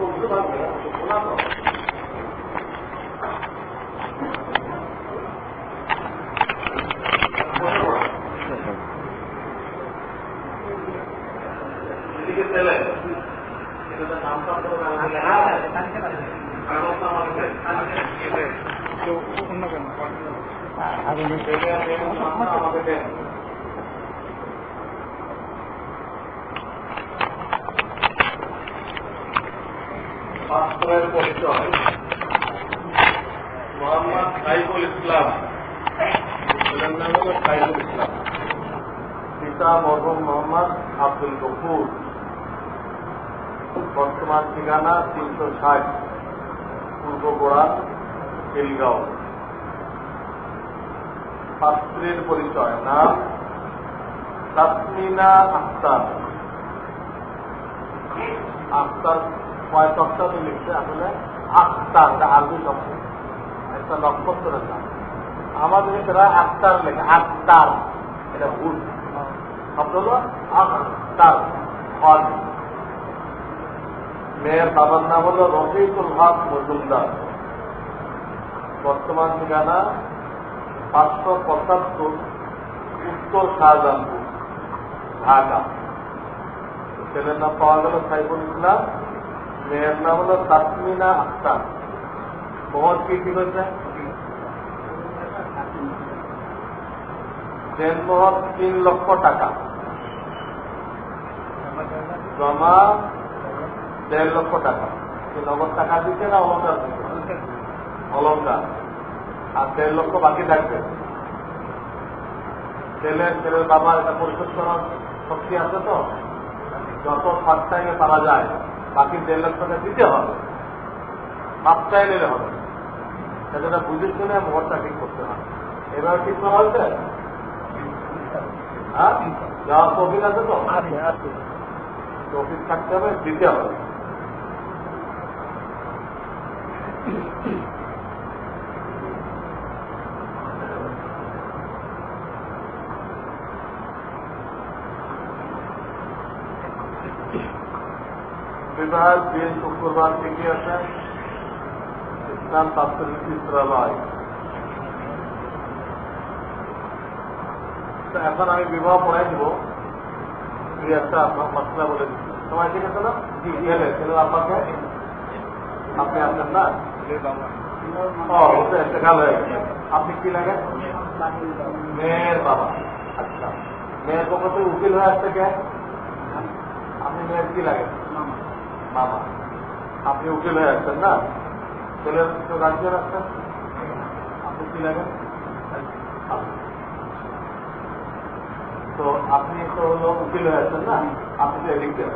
我们值班人员就不让走。তিনশো ষাট, পূর্ব গোড়া, তেলগাঁও। শাস্ত্রীর পরিচয় নাম তাসমিনা আখতার। আখতার কয় তো লিখছে আসলে? আখতার, এটা আরবি শব্দ। একটা নক্ষত্রের নাম। আমাদের এখানে আখতার লেখে, আখতার। এটা ভুল। শব্দ হলো আখতার হল মেয়ের বাবার নাম হলো রফিকুল হক মজুমদার। বর্তমান ঠিকানা পাঁচশো পঁচাত্তর উত্তর শাহজাহানপুর, ঢাকা। ছেলের নাম পাওয়া গেল সাইফুল ইসলাম, মেয়ের নাম হলো তাসমিনা আক্তার। মোহর কি কি হয়েছে? দেনমোহর তিন লক্ষ টাকা। জমা দেড় লক্ষ টাকা। নগদ টাকা দিচ্ছে না অলঙ্কার দিচ্ছে অলঙ্কার আর দেড় লক্ষ বাকি থাকবে। ছেলের ছেলের বাবার এটা পরিশোধ করার শক্তি আছে তো? যত ফার্স্ট টাইমে পারা যায় বাকি দেড় লক্ষ টাকা দিতে হবে। সপ্তাহে নিলে হবে। সেটা বুঝে শুনে মোহরটা ঠিক করতে হবে। এবার ঠিক করা হয়েছে? হ্যাঁ? যাওয়ার তফিক আছে তো? তফিক থাকতে হবে দিতে হবে। বিবাহের দিন শুক্রবার থেকে আছে ইসলাম ছাত্রী চিত্রালয় এখন আমি বিবাহ পড়াই দিব। দুই একটা আপনার মশলা বলে দিচ্ছি। সময় ঠিক আছে না? ছেলে ছেলে আপনাকে আপনি আসেন না? হয়ে আপনি কি লাগেন মেয়ের বাবা। আচ্ছা। মেয়ের পক্ষ থেকে উকিল হয়ে আসছে কে? আপনি মেয়ের কি লাগেন মামা। আপনি উকিল হয়ে আসছেন না? ছেলের কেউ গার্জিয়ান আসছেন আপনি কি লাগেন? তো আপনি তো হলো উকিল হয়ে আছেন না? আপনি তো এদিক দেন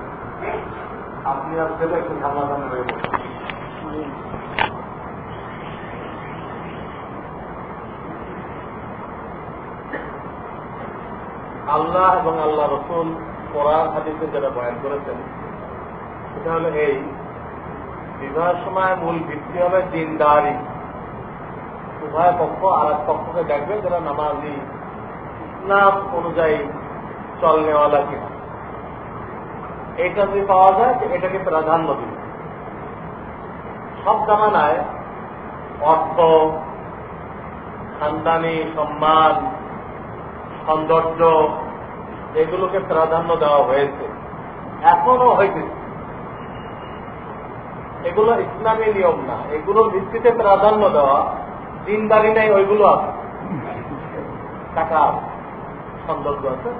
আপনি আর ছেলে একটু সামনাসামনি হয়ে বসেন আল্লাহ এবং আল্লাহ রসুল কোরআন হাদিসে যারা বয়ান করেছেন সেটা হলো এই। বিবাহের সময় মূল ভিত্তি হবে দিনদারি। উভয় পক্ষ আর এক পক্ষকে দেখবে যারা নামাজি ইসলাম অনুযায়ী চল নেওয়ালা কিনা। এটা যদি পাওয়া যায় এটাকে প্রাধান্য দিবে। সব জামানায় অর্থ, খানদানি, সম্মান, সৌন্দর্য, এগুলোকে প্রাধান্য দেওয়া হয়েছে। এখনও হয়েছে এগুলো ইসলামী নিয়ম না। এগুলোর ভিত্তিতে প্রাধান্য দেওয়া দিনদারি নেই ওইগুলো আছে। টাকা আছে, সৌন্দর্য আছে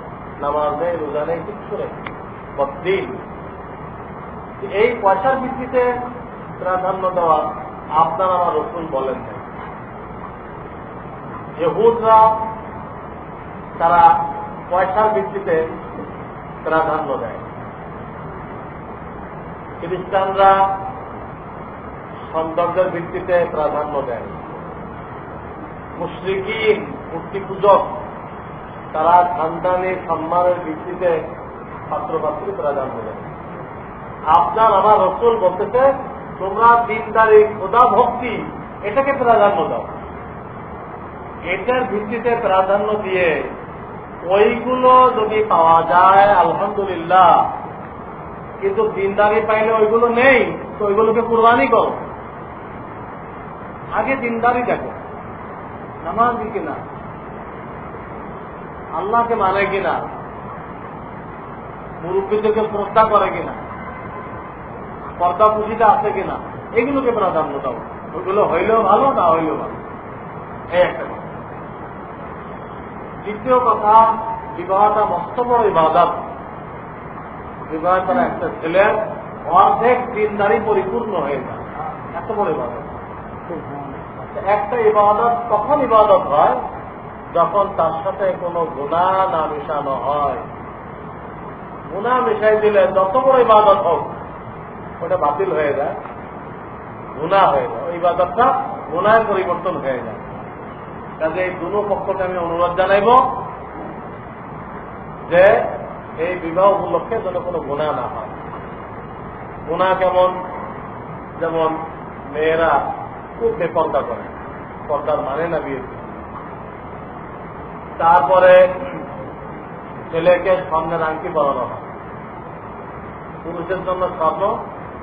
নামাজ নেই রোজা নেই কিচ্ছু নেই। এই পয়সার ভিত্তিতে প্রাধান্য দেওয়া আপনার আমার রসুল বলেন নাই। ইহুদরা তারা পয়সার ভিত্তিতে প্রাধান্য দেয়। খ্রিস্টানরা সৌন্দর্যের ভিত্তিতে প্রাধান্য দেয়। মুসলিকিন মূর্তি পূজক তারা সন্তানের সম্মানের ভিত্তিতে পাত্রপাত্রী প্রাধান্য দেয়। আপনার আমার রসুল বলতেছে, তোমরা দিনদারি, খোদা ভক্তি, এটাকে প্রাধান্য দাও। এটার ভিত্তিতে প্রাধান্য দিয়ে ওইগুলো যদি পাওয়া যায়, আলহামদুলিল্লাহ। কিন্তু দিনদারি পাইলে ওইগুলো নেই, তো ওইগুলোকে কোরবানি করো। আগে দিনদারি দেখো। নামাজি কিনা? আল্লাহকে মানে কিনা? মুরব্বীদেরকে শ্রদ্ধা করে কিনা? পর্দা পুঁজিটা আছে কিনা? এগুলোকে প্রাধান্য দাও। ওইগুলো হইলেও ভালো, না হইলেও ভালো। এই একটা কথা। দ্বিতীয় কথা, বিবাহটা মস্ত বড় ইবাদত। বিবাহ করা একটা ছেলের অর্ধেক দিনদারি পরিপূর্ণ হয়ে যায়। এত বড় ইবাদত। একটা ইবাদত কখন ইবাদত হয়, যখন তার সাথে কোনো গুণা না মিশানো হয়। গুণা মিশাই দিলে যত বড় ইবাদত হোক, ওটা বাতিল হয়ে যায়, গুণা হয়ে যায়। ওই ইবাদতটা গুণায় পরিবর্তন হয়ে যায়। কাজে এই দুনো পক্ষকে আমি অনুরোধ জানাইব যে, এই বিবাহ উপলক্ষে যেন কোনো গুণা না হয়। গুণা কেমন? যেমন মেয়েরা খুব বেপর্দা করে। পর্দার মানে না বিয়ে তারপরে ছেলেকে স্বর্ণের আংটি পরানো হয়। পুরুষের জন্য স্বর্ণ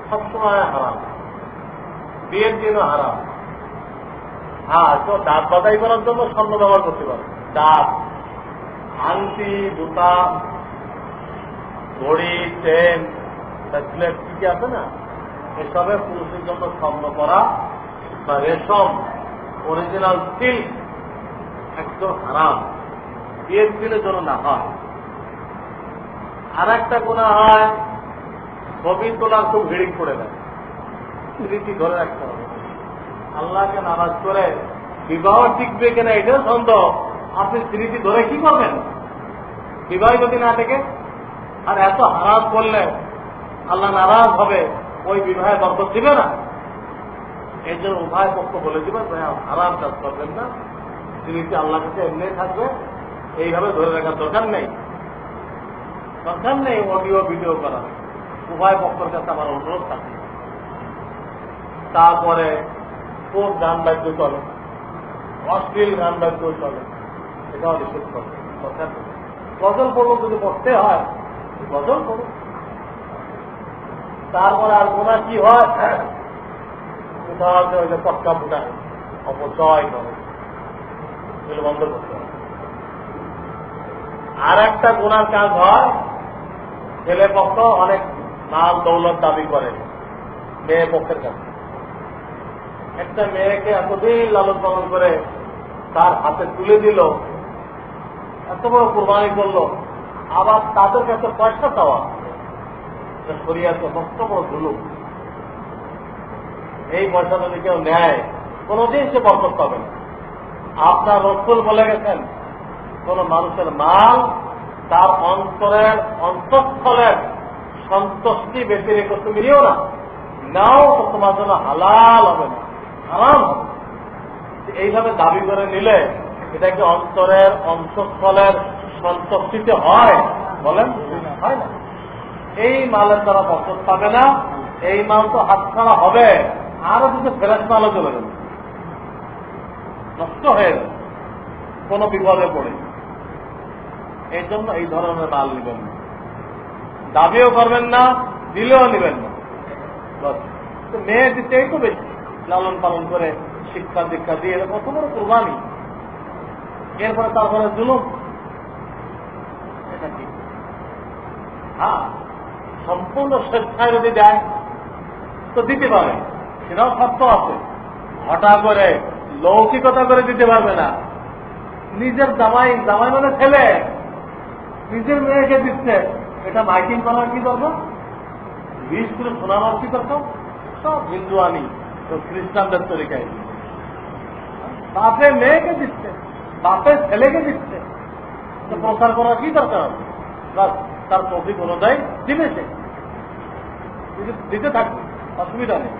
সবসময় হারাম। বিয়ের দিনও হারাম। হ্যাঁ তো দাঁত বাদাই করার জন্য স্বর্ণ ব্যবহার করতে পারে। দাঁত, আংটি, জুতা, ঘড়ি, চেন ব্রেসলেট কি কি আছে না? এসবে পুরুষের জন্য স্বর্ণ করা বা রেশম অরিজিনাল সিল্ক একদম হারাম। বিয়ের দিনের জন্য না হয়। আর একটা গোনা হয় ছবি তোলার খুব হিড়িক করে দেয়। স্মৃতি ধরে রাখতে হবে। আল্লাহকে নারাজ করে বিবাহ টিকবে কিনা এটাও সন্দেহ। আপনি স্মৃতি ধরে কি করবেন? বিবাহ যদি না থেকে আর এত হারাম করলে আল্লাহ নারাজ হবে, ওই বিবাহে বরকত দিবে না। এই জন্য উভয় পক্ষ বলে দিবেন ভাই হারাম কাজ করবেন না। স্মৃতি আল্লাহ কাছে এমনি থাকবে? এইভাবে ধরে রাখার দরকার নেই। দরকার নেই অডিও, ভিডিও করা। উভয় পক্ষের কাছে আমার অনুরোধ থাকে তারপরে খুব গান বাদ্য চলে? অশ্লীল গান বাদ্য চলে। এটাও নিষেধ করে দরকার। গজল পড়ব যদি পড়তে হয়, গজল করুন তারপরে আর গোনা কি হয়? কোথাও আছে ওই যে পটকা ফুটায় অপচয় করে বন্ধ করতে হবে। আর একটা গুণার কাজ হয়, ছেলে পক্ষ অনেক মাল দৌলত দাবি করে মেয়ে পক্ষের কাছে। একটা মেয়েকে এতদিন লালন পালন করে তার হাতে তুলে দিল, এত বড় কোরবানি করল, আবার তাদের কাছে পয়সা বড় ধুলুক এই পয়সা যদি কেউ নেয়, কোনোদিন সে বরকত পাবে না। আপনার রসুল বলে গেছেন, কোন মানুষের মাল তার অন্তরের অন্তঃস্থলের সন্তুষ্টি বেশি রেখে তুমি নিও না। নাও, তো তোমার জন্য হালাল হবে না, হারাম হবে এইভাবে দাবি করে নিলে এটা কি অন্তরের অন্তঃস্থলের সন্তুষ্টিতে হয়, বলেন? হয় না। এই মালের দ্বারা বরকত পাবে না, এই মাল তো হাতছাড়া হবে। আরও কিছু ফেরাস মালও চলে যাবে নষ্ট হয়ে যাবে। কোন বিপদে পড়ে এই জন্য এই ধরনের মাল নেবেন না। দাবিও করবেন না, দিলেও নেবেন না। মেয়ে দিতেই তো বেশি। লালন পালন করে শিক্ষা দীক্ষা দিয়ে কত বড় কোরবানি। এরপরে তারপরে জুলুম। এটা কি? হ্যাঁ। সম্পূর্ণ স্বেচ্ছায় যদি দেয়, তো দিতে পারে। সেটাও সত্য আছে। হঠাৎ করে লৌকিকতা করে দিতে পারবে না। নিজের জামাই জামাই মানে ছেলে। নিজের মেয়েকে দিচ্ছে। এটা মাইকিং করার কি দরকার? বিশ করে শোনানোর কি দরকার সব হিন্দু আনি তো খ্রিস্টানদের তরিকায়। বাপে মেয়েকে দিচ্ছে, বাপের ছেলেকে দিচ্ছে। তো প্রচার করার কি দরকার হবে? তার প্রফিক অনুযায়ী দিবে সে। দিতে থাকবে অসুবিধা নেই।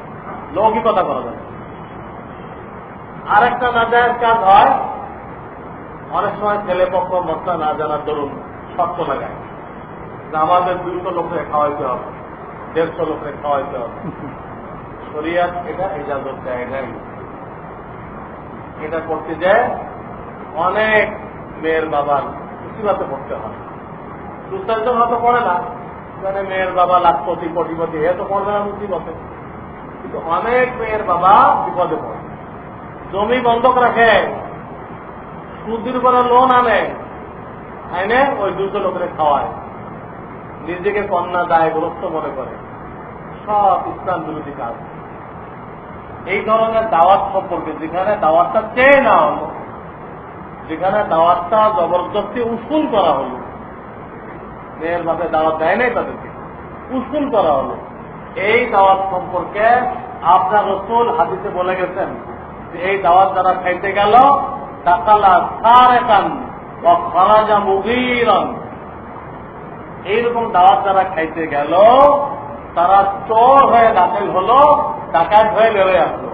লৌকিকতা করা যাবে আর একটা না যায় কাজ হয়, অনেক সময় ছেলে পক্ষ মশলা না জানার দরুন শক্ত লাগায় যে আমাদের দুইশো লোককে খাওয়াইতে হবে, দেড়শো লোককে খাওয়াইতে হবে। শরিয়াত এটা ইজাজত দেয় নাই। এটা করতে যায়, অনেক মেয়ের বাবার মুসিবাতে পড়তে হয়। দু চারজন হয়তো পড়ে না মেয়ের বাবা লাখপতি কোটিপতি, এ তো পড়বে না মুসিবতে। কিন্তু অনেক মেয়ের বাবা বিপদে পড়ে। জমি বন্ধক রাখে, সুদের উপরে লোন আনে, আইনে ওই দুটো লোকের খাওয়ায়। নিজেকে কন্যা দায়গ্রস্ত মনে করে। সব ইসলাম বিরোধী কাজ। এই ধরনের দাওয়াত সম্পর্কে যেখানে দাওয়াতটা চেয়ে না হলো, যেখানে দাওয়াতটা জবরদস্তি উসুল করা হলো, মেয়ের মাথায় দাওয়াত দেয় নাই তাদেরকে, উসুল করা হলো। এই দাওয়াত সম্পর্কে আপনার রসুল হাদিসে বলে গেছেন যে এই দাওয়াত যারা খাইতে গেল এইরকম দাওয়াত যারা খাইতে গেল, তারা চোর হয়ে দাখিল হলো, ডাকাত হয়ে বেরোয় আসলো।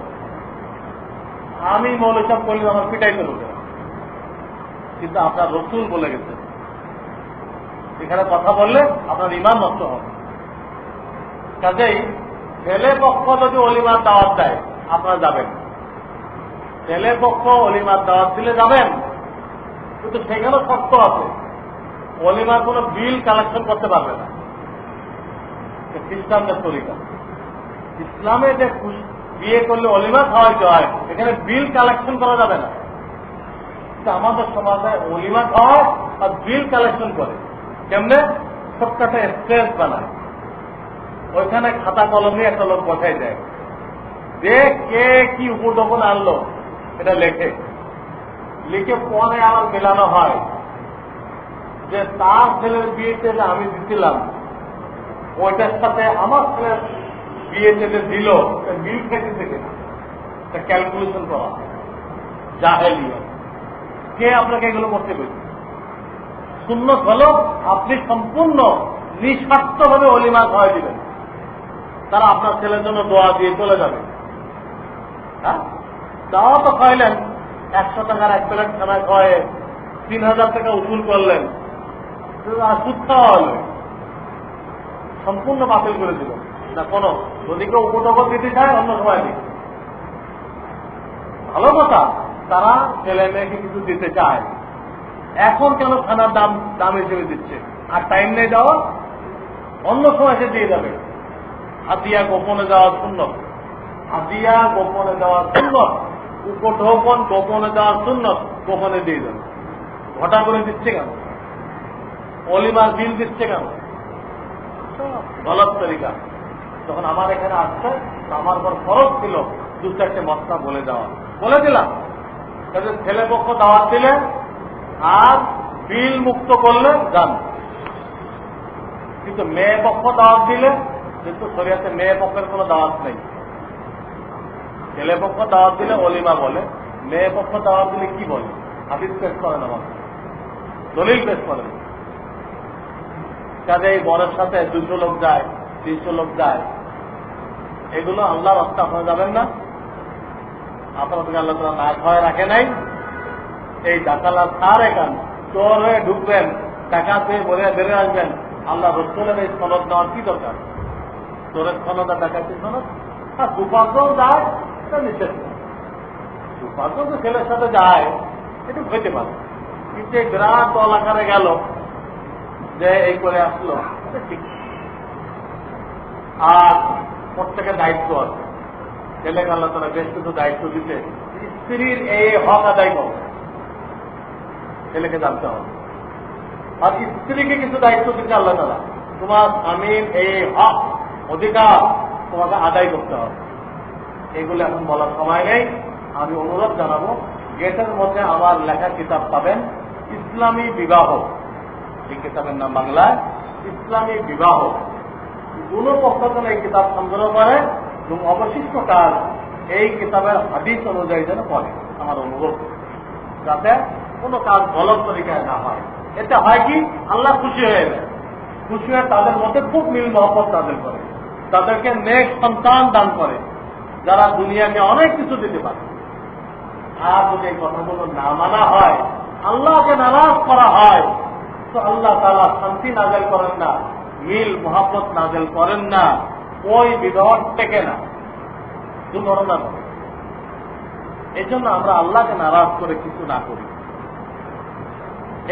আমি মৌল সব করলে আমার পিটাইতে লোকে কিন্তু আপনার রসুল বলে গেছে এখানে কথা বললে আপনার ইমান নষ্ট হবে। কাজেই ছেলে পক্ষ যদি অলিমার দাওয়াত দেয়, আপনারা যাবেন। ছেলে পক্ষ অলিমার দাওয়াত দিলে যাবেন, কিন্তু সেখানে শর্ত আছে। অলিমার কোনো বিল কালেকশন করতে পারবে না। খ্রিস্টানদের তরিকা। ইসলামে যে বিয়ে করলে অলিমা খাওয়াইতে হয় এখানে বিল কালেকশন করা যাবে না। আমাদের সমাজে অলিমা খাওয়ায় আর বিল কালেকশন করে। কেমনে? একটা স্ট্রেস বানায়। ওইখানে খাতা কলম নিয়ে একটা লোক বসাই দেয়। যে কে কি উপটোপন আনলো, এটা লেখে। লিখে পরে আমার মেলানো হয়। যে তার ছেলের বিয়েতে আমি দিছিলাম। ওইটার সাথে আমার ছেলের বিয়েতে যে দিল। মিল খেতেছে কিনা? এটা ক্যালকুলেশন করা। জাহেলিয়া কে আপনাকে এগুলো করতে পেরেছে শূন্য হলো আপনি সম্পূর্ণ নিঃস্বার্থভাবে অলিমা খাওয়াই দিবেন। তারা আপনার ছেলের জন্য দোয়া দিয়ে চলে যাবে। হ্যাঁ? দাওয়া তো খাইলেন। একশো টাকার এক প্লেট খানা খাওয়ায় তিন হাজার টাকা উসুল করলেন। আর সম্পূর্ণ বাতিল করে দিল। না, কোনো। যদি কেউ উপটকল দিতে চায়, অন্য সময় দিক ভালো কথা। তারা ছেলে মেয়েকে কিছু দিতে চায়। এখন কেন খানার দাম দাম হিসেবে দিচ্ছে? আর টাইম নেই দেওয়া অন্য সময় সে দিয়ে যাবে। হাতিয়া গোপনে দেওয়া শূন্য। হাতিয়া গোপনে দেওয়া শূন্য। উপঢৌকন গোপনে দেওয়া শূন্য, গোপনে দিয়ে যাবে ঘটা করে দিচ্ছে কেন? অলিমার বিল দিচ্ছে কেন? গলত তরিকা। যখন আমার এখানে আসছে আমার পর খরচ ছিল দু চারটে মশলা বলে দেওয়া। বলে দিলাম। তাদের ছেলে পক্ষ দাওয়াত দিলে আর বিল মুক্ত করলে যান কিন্তু মেয়ে পক্ষ দাওয়াত দিলে কিন্তু শরিয়াতে মেয়ে পক্ষের কোনো দাওয়াত নেই। ছেলে পক্ষ দাওয়াত দিলে অলিমা বলে, মেয়ে পক্ষ দাওয়াত দিলে কি বলে? হাদিস পেশ করেন আমার দলিল পেশ করেন। কাজে এই বরের সাথে দুশো লোক যায়, তিনশো লোক যায়। এগুলো আল্লাহ রাস্তা, আপনারা যাবেন না? আপনার থেকে আল্লাহ তালা না ভয় রাখে নাই, এই ডাকালা সার এখান চোর হয়ে ঢুকবেন, টাকা পেয়ে বলে বেড়ে আসবেন। আল্লাহ রসুলের এই সনদ নেওয়ার কি দরকার? চোরের আর ডাকাতির সনদ হ্যাঁ দুপার্জন যায় এটা নিষেধ নেই। তো ছেলের সাথে যায় এটা হইতে পারে। কিন্তু এই বিরাট দল আকারে গেল, যে এই করে আসলো ঠিক। আর প্রত্যেকের দায়িত্ব আছে। ছেলেকে আল্লাহ তারা বেশ কিছু দায়িত্ব দিতে। স্ত্রীর এই হক আদায় করবে। ছেলেকে জানতে হবে। আর স্ত্রীকে কিছু দায়িত্ব দিতে আল্লাহ তারা তোমার স্বামীর এই হক অধিকার তোমাকে আদায় করতে হবে। এগুলো এখন বলার সময় নেই। আমি অনুরোধ জানাব, গেটের মধ্যে আমার লেখা কিতাব পাবেন, ইসলামী বিবাহ। এই কিতাবের নাম বাংলায়, ইসলামী বিবাহ। কোন পক্ষ যেন এই কিতাব সংগ্রহ করে এবং অবশিষ্ট কাজ এই কিতাবের হাদিস অনুযায়ী যেন করে আমার অনুরোধ। যাতে কোনো কাজ গলত তরিকায় না হয়। এতে হয় কি? আল্লাহ খুশি হয়ে যায় খুশি হয়ে তাদের মধ্যে খুব মিল মহব্বত তাদের করে। তাদেরকে নেক সন্তান দান করে, যারা দুনিয়াকে অনেক কিছু দিতে পারে। আর যদি এই কথাগুলো না মানা হয়, আল্লাহকে নারাজ করা হয়, তো আল্লাহ তালা শান্তি নাজেল করেন না, মিল মোহাম্মত নাজেল করেন না, ওই বিবাহ টেকে না। দুর্ঘটনা ঘটে। এই জন্য আমরা আল্লাহকে নারাজ করে কিছু না করি।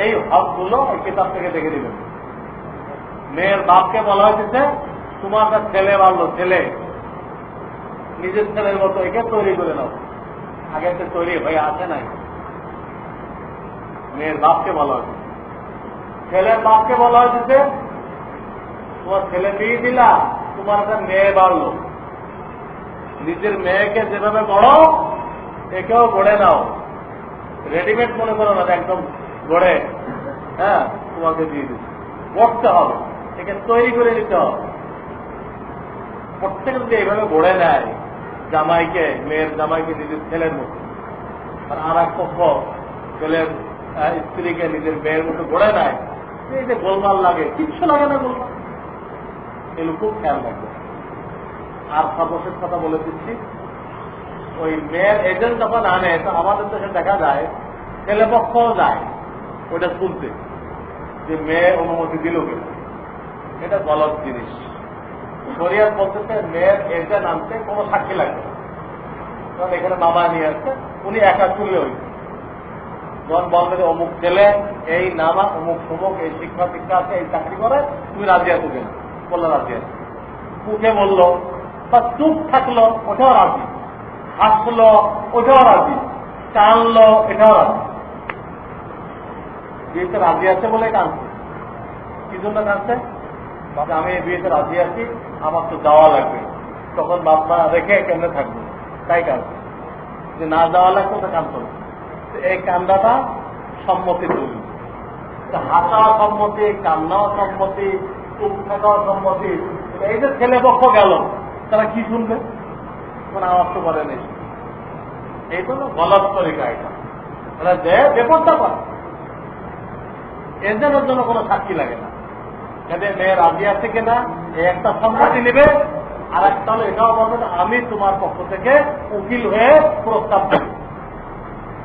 এই হকগুলো এই কিতাব থেকে দেখে দিবেন। মেয়ের বাপকে বলা হয়েছে তোমার কাছে ছেলে মারলো ছেলে। নিজের ছেলের মতো, একে তৈরি করে নাও। আগে তো তৈরি হয়ে আসে নাই? মেয়ের বাপকে বলা হয়েছে। ছেলের বাপকে বলা হয়েছে তোমার ছেলে বিয়ে দিলা, তোমার একটা মেয়ে বাড়লো নিজের মেয়েকে যেভাবে গড়ো, একেও গড়ে নাও। রেডিমেড মনে করো না একদম গড়ে। হ্যাঁ তোমাকে দিয়ে দিচ্ছি। গড়তে হবে। একে তৈরি করে নিতে হবে। প্রত্যেকে যদি এইভাবে গড়ে নেয় জামাইকে, মেয়ের জামাইকে নিজের ছেলের মতো। আর আর এক পক্ষ ছেলের স্ত্রীকে নিজের মেয়ের মতো গড়ে নেয়। এই যে গোলমাল লাগে, কিচ্ছু লাগে না গোলমাল। এগুলো খুব খেয়াল রাখবে। আর সর্বশেষ কথা বলে দিচ্ছি, ওই মেয়ের এজেন্ট যখন আনে তো আমাদের দেশে দেখা যায়, ছেলে পক্ষও যায়, ওইটা শুনতে। যে মেয়ে অনুমতি দিল কিনা? এটা গলত জিনিস। শরিয়ার বলতেছে, মেয়ের এজেন্ট আনতে কোনো সাক্ষী লাগবে কারণ এখানে বাবা নিয়ে আসছে, উনি একা তুলে হয়েছে যখন বলবে অমুক ছেলে এই নামা, অমুক সমুক, এই শিক্ষা শিক্ষা আছে, এই চাকরি করে, তুমি রাজি আছো কিনা? বলল, রাজি আছে। মুখে বলল, বা চুপ থাকল, ওটাও রাজি। হাসলো, ওটাও রাজি। টানলো, এটাও রাজি। বিয়েতে রাজি আছে বলে কাঁদছে। কি জন্য কাঁদছে? আমি বিয়েতে রাজি আছি আমার তো যাওয়া লাগবে। তখন বাপমা রেখে কেমনে থাকব? তাই কাঁদছে যে না যাওয়া লাগতো, তো কাঁদতো না। তো এই কান্দাটা সম্মতি তৈরি হাসা সম্মতি, কান্নাও সম্মতি চুপ থাকাও সম্মতি এই যে ছেলে পক্ষ গেল, তারা কি শুনবে? কোন আওয়াজ তো করে নেই। এই তো গলত তরিকা এটা ওরা যে বেপরটা করে এজেন্টের জন্য কোনো সাক্ষী লাগে না। যাতে মেয়ে রাজি আছে কিনা এই একটা সম্মতি নেবে, আর একটা হলো এটাও বলবে আমি তোমার পক্ষ থেকে উকিল হয়ে প্রস্তাব দেব।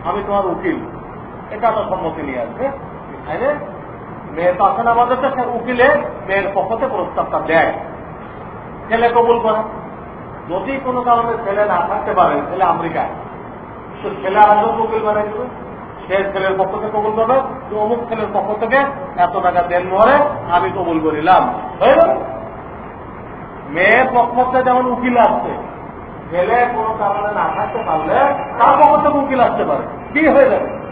আমি তোমার উকিল। এটা তো সম্মতি নিয়ে আসবে। তাই না? মেয়ে তো আসেন আমাদের তো সে উকিলে মেয়ের পক্ষতে প্রস্তাবটা দেয়। ছেলে কবুল করে। যদি কোনো কারণে ছেলে না থাকতে পারে, ছেলে আমেরিকায়, তো ছেলে আরেকজন উকিল বানাই সে ছেলের পক্ষ থেকে কবুল করবে অমুক ছেলের পক্ষ থেকে এত টাকা দেন মরে আমি কবুল করিলাম হয়ে গেল। মেয়ের পক্ষ যেমন উকিল আসছে, ছেলে কোনো কারণে না থাকতে পারলে তার পক্ষ থেকে উকিল আসতে পারে। কি হয়ে যাবে?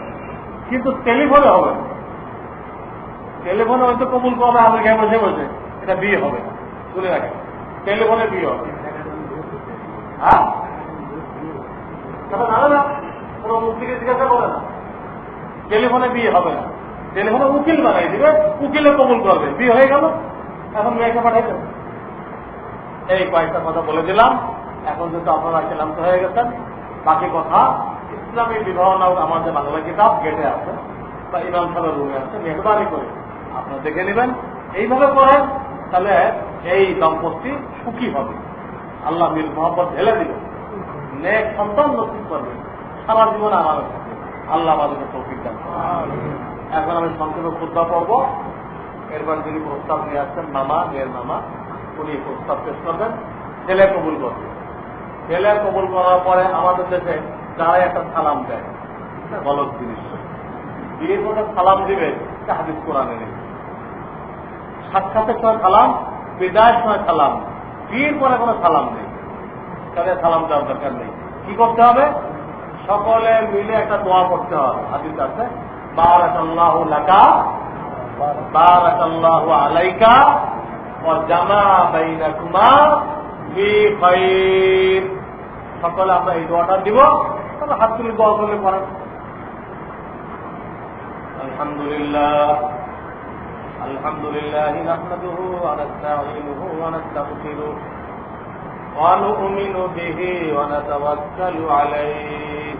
কিন্তু টেলিফোনে হবে। টেলিফোনে হয়তো কবুল করবে আমেরিকায় বসে বসে। এটা বিয়ে হবে। শুনে রাখে। টেলিফোনে বিয়ে হবে। হ্যাঁ? জানে না? কোনো মুক্তিকে জিজ্ঞাসা করে না। টেলিফোনে বিয়ে হবে না। টেলিফোনে উকিল বানাই দিবে উকিলে কবুল করবে। বিয়ে হয়ে গেল। এখন মেয়েকে পাঠাই দেবে। এই কয়েকটা কথা বলে দিলাম। এখন যেহেতু আপনারা ক্লান্ত হয়ে গেছেন, বাকি কথা, ইসলামী বিবাহ নাও আমার যে বাংলা কিতাব, গেটে আছে, বা ইমাম সাহেবের রুমে আছে, মেহরবানি করে আপনারা দেখে নেবেন। এইভাবে করেন তাহলে এই দম্পতি সুখী হবে। আল্লাহ মিল মোহাম্মদ ঢেলে দিবেন। নেক সন্তান নসিব করবেন সারা জীবন আমার আল্লাহ আমাদেরকে তৌফিক দেন এখন আমি সংক্ষেপে খুদ্া পড়ব। এরপর যিনি প্রস্তাব নিয়ে আসছেন, মামা, মেয়ের মামা। উনি প্রস্তাব পেশ করবেন ছেলে কবুল করবে ছেলে কবুল করার পরে আমাদের দেশে যারা একটা সালাম দেয় গলত জিনিস। বিয়ের মধ্যে সালাম দিবে হাদিস কোরআনে নেই। সাক্ষাতের সময় সালাম, বিদায়ের সময় সালাম বিয়ের পরে কোনো সালাম নেই। তাদের সালাম দেওয়ার দরকার নেই। কি করতে হবে? সকলে মিলে একটা দোয়া করতে হবে। হাদিস আছে, বারাকাল্লাহু লাকা, বারাকাল্লাহু আলাইকা জামা বাইনাকুমা ফি খাইর সকলে আমরা এই দোয়াটা দিব তবে হাত তুলে দোয়া করলে পড়েন আলহামদুলিল্লাহ الحمد لله نحمده ونستعينه ونستغفره ونؤمن به ونتوكل عليه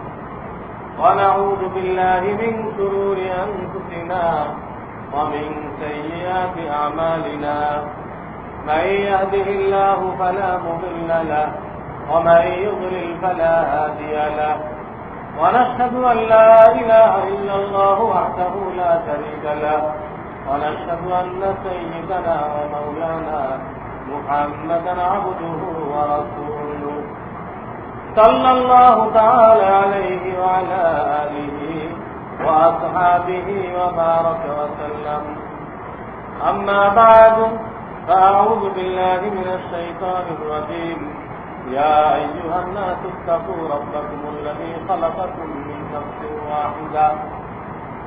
ونعوذ بالله من شرور أنفسنا ومن سيئات أعمالنا من يهده الله فلا مضل له ومن يضلل فلا هادي له. ونشهد أن لا إله إلا الله وحده لا شريك له ونشهد أن سيدنا ومولانا محمدا عبده ورسوله. صلى الله تعالى عليه وعلى آله وأصحابه وبارك وسلم. أما بعد فأعوذ بالله من الشيطان الرجيم. يا أيها الناس اتقوا ربكم الذي خلقكم من نفس واحدة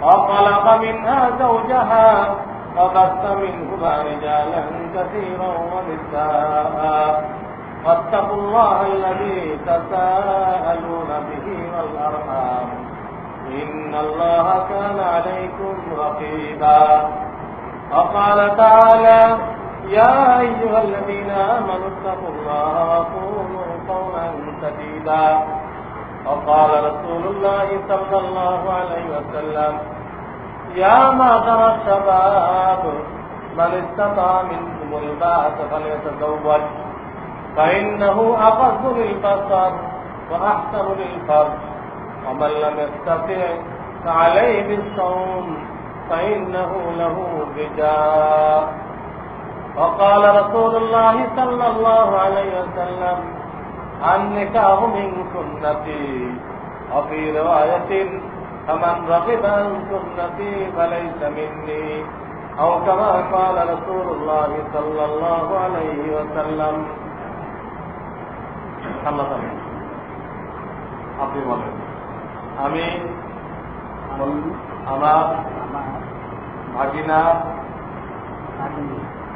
وخلق منها زوجها وبث منهما رجالا كثيرا ونساء. واتقوا الله الذي تساءلون به والأرحام. إن الله كان عليكم رقيبا. وقال تعالى يا أيها الذين آمنوا اتقوا الله وقولوا قولا سديدا. وقال رسول الله صلى الله عليه وسلم يا معشر الشباب من استطاع منكم الباءة فليتزوج. فإنه أقص للبصر وأحسن للفرج ومن لم يستطع فعليه بالصوم فإنه له وجاء وقال رسول الله صلى الله عليه وسلم النكاح من سنتي وفي رواية فمن رغب عن سنتي فليس مني أو كما قال رسول الله صلى الله عليه وسلم আপনি বলেন আমি আমার ভাগিনা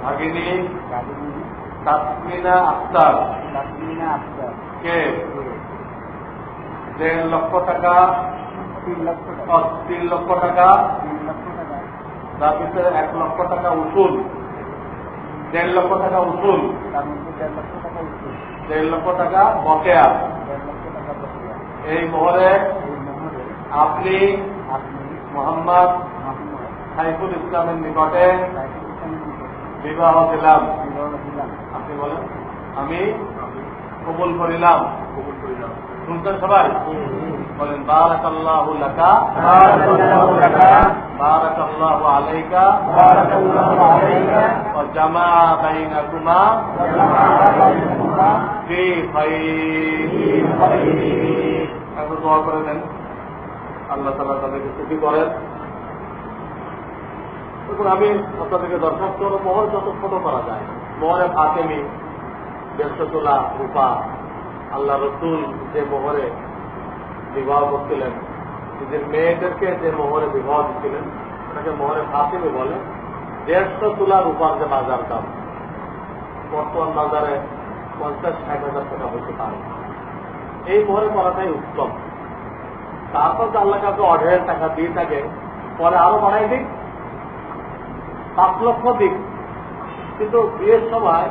ভাগিনী তাসমিনা আক্তার কে? দেড় লক্ষ টাকা। ও, তিন লক্ষ টাকা। তার ভিতরে এক লক্ষ টাকা উসুল। দেড় লক্ষ টাকা উসুল। দেড় লক্ষ টাকা বকেয়া। এই মোহরে আপনি মোহাম্মদ সাইফুল ইসলামের নিকটে বিবাহ দিলাম। আপনি বলেন। আমি কবুল করিলাম। কবুল করিলাম শুনছেন সবাই? বলেন বারাকাল্লাহু লাকা। বারাকাল্লাহু লাকা। বারাকাল্লাহু আলাইকা। ওয়া জামা বাইনাকুমা। ফি খাইর। এখন দোয়া করে দেন আল্লাহ তাআলা তাদেরকে সুখী করেন। দেখুন আমি আপনাদেরকে দরখাস্ত করব মোহর যত ছোট করা যায়। মোহরে ফাতেমি দেড়শো তোলা রূপা, আল্লাহ রসুল যে মোহরে বিবাহ করছিলেন, নিজের মেয়েদেরকে যে মোহরে বিবাহ দিচ্ছিলেন, ওটাকে মোহরে ফাতেমি বলে। দেড়শো তোলা রূপার যে বাজার দাম, বর্তমান বাজারে পঞ্চাশ, ষাট হাজার টাকা হতে পারে। এই মোহরে করাটাই উত্তম। তারপর যে আল্লাহ কাউকে অঢের টাকা দিয়ে থাকে, পরে আরও বাড়াই দিক পাঁচ লক্ষ দিক কিন্তু বিয়ের সময়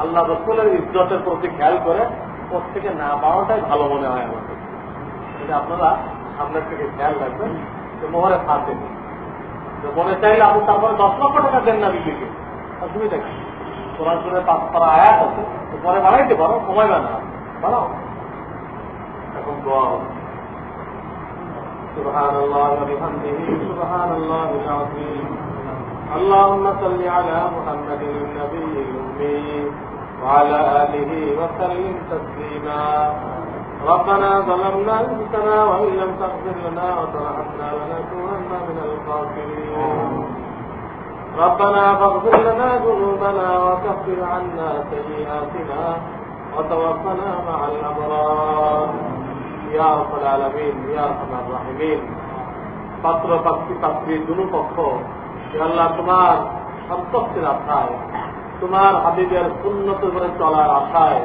আল্লাহ রসুলের ইজ্জতের প্রতি খেয়াল করে ওর থেকে না পাওয়াটাই ভালো মনে হয় আমাকে এটা আপনারা সামনের থেকে খেয়াল রাখবেন যে মোহরে ফাঁসে মনে চাইলে আপনি তারপরে দশ লক্ষ টাকা দেন না বিক্রিকে অসুবিধা কি কোরআন শুনে পাঁচ পারা আয়াত আছে তো পরে বাড়াইতে পারো কমাইবে না বাড়াও এখন দোয়া হবে سبحان الله وبحمده سبحان الله العظيم اللهم صل على محمد النبي الأمي وعلى آله وسلم تسليما ربنا ظلمنا أنفسنا وإن لم تغفر لنا وترحمنا لنكونن من الخاسرين ربنا فاغفر لنا ذنوبنا وكفر عنا سيئاتنا وتوفنا مع الأبرار يا رب العالمين يا أرحم الراحمين পাত্র পাত্রী পাত্রী দুনু পক্ষ হে আল্লাহ তোমার সন্তুষ্টির আশায়, তোমার হাবিবের উন্নত করে চলার আশায়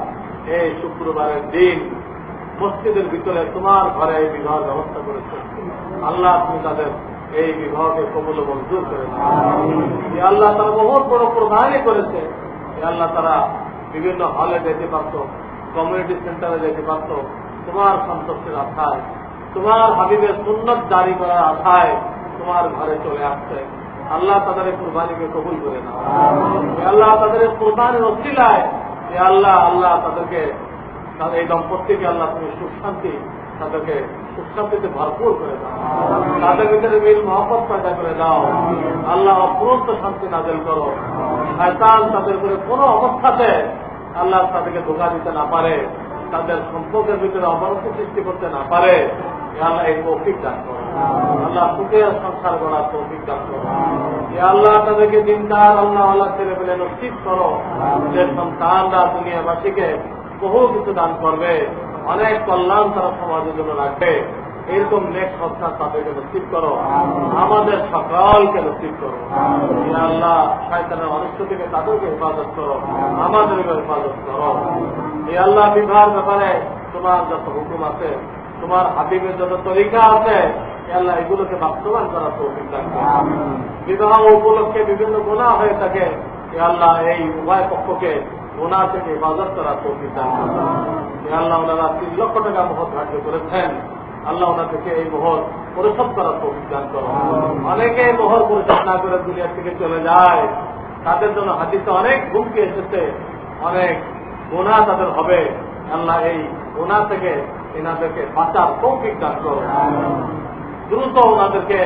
এই শুক্রবারের দিন মসজিদের ভিতরে তোমার ঘরে এই বিবাহ ব্যবস্থা করেছে। আল্লাহ তুমি তাদের এই বিবাহকে কবল মঞ্জুর করে আল্লাহ তারা বহুত বড় প্রদানই করেছে। আল্লাহ তারা বিভিন্ন হলে যেতে পারত কমিউনিটি সেন্টারে যেতে পারত, তোমার সন্তুষ্টির আশায়, তোমার হাবিবের সুন্নত জারি করার আশায় তোমার ঘরে চলে আসছে। আল্লাহ তাদের কুরবানিকে কবুল করে হে আল্লাহ তাদের কুরবানির অসিলায় হে আল্লাহ আল্লাহ তাদেরকে এই দম্পতিকে আল্লাহ তুমি সুখ শান্তি তাদেরকে সুখ শান্তিতে ভরপুর করে দাও। তাদের ভিতরে মিল মহব্বত পয়দা করে দাও। আল্লাহ অপুরন্ত শান্তি নাজেল করো। শয়তান তাদের উপরে কোনো অবস্থাতে আল্লাহ তাদেরকে ধোকা দিতে না পারে, তাদের সম্পর্কের ভিতরে অবনতি সৃষ্টি করতে না পারে। আল্লাহ এই তৌফিক দান করো। আল্লাহ সুখের সংসার তৌফিক দান আল্লাহ তাদেরকে দিনদার, আল্লাহ ছেলে পেলে করো। যে সন্তানরা দুনিয়াবাসীকে বহু কিছু দান করবে, অনেক কল্যাণ তারা সমাজের জন্য রাখবে। এরকম নেক সত্তা তাদেরকে নসিব করো। আমাদের সকলকে নসিব করো। আল্লাহ শয়তানের থেকে তাদেরকে হেফাজত করো। আমাদেরকে হেফাজত করো। এই আল্লাহ বিবাহের ব্যাপারে তোমার যত হুকুম আছে, তোমার হাবিবের যত তরিকা আছে আল্লাহ এগুলোকে বাস্তবায়ন করার তৌফিক করো। বিবাহ উপলক্ষে বিভিন্ন গুণা হয়ে থাকে আল্লাহ এই উভয় পক্ষকে গুণা থেকে হেফাজত করার তৌফিক। এ আল্লাহ ওনারা তিন লক্ষ টাকা মহৎ ধার্য করেছেন আল্লাহ ওনাদেরকে এই মোহর পরিশোধ করার তৌফিক দান করো অনেকে এই মোহর পরিশোধ না করে দুনিয়া থেকে চলে যায়। তাদের জন্য হাতিতে অনেক হুমকি এসেছে। অনেক গোনা তাদের হবে। আল্লাহ এই গোনা থেকে এনাদেরকে বাঁচার তৌফিক দান করো দ্রুত ওনাদেরকে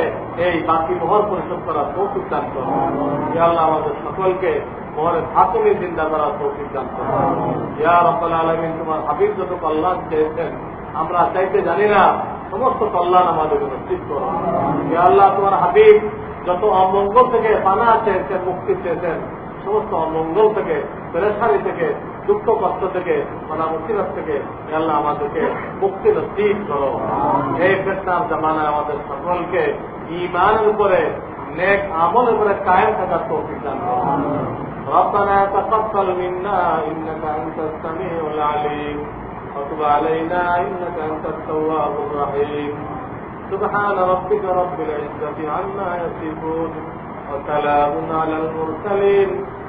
এই বাকি মোহর পরিশোধ করার তৌফিক দান করো আল্লাহ আমাদের সকলকে মোহরের হাতুনি চিন্তা করার তৌফিক দান করো ইয়া রব্বাল আলমিন তোমার হাবিব যত কল্যাণ চেয়েছেন আমরা চাইতে জানি না সমস্ত কল্যাণ আমাদের নিশ্চিত করো ইয়া আল্লাহ তোমার হাবিব যত অমঙ্গল থেকে পানা চেয়েছেন মুক্তি চেয়েছেন সমস্ত অমঙ্গল থেকে পেরেশানি থেকে দুঃখ কষ্ট থেকে মানা মুসিবত থেকে ইয়া আল্লাহ আমাদেরকে মুক্তি নসিব করো এই ফেতনার জামানায় আমাদের সকলকে ইমানের উপরে নেক আমলের উপরে কায়েম থাকার তৌফিক দান করো ربنا تقبل منا انك انت السميع العليم وتب علينا انك انت التواب الرحيم سبحان ربك رب العزه عما يصفون وسلام على المرسلين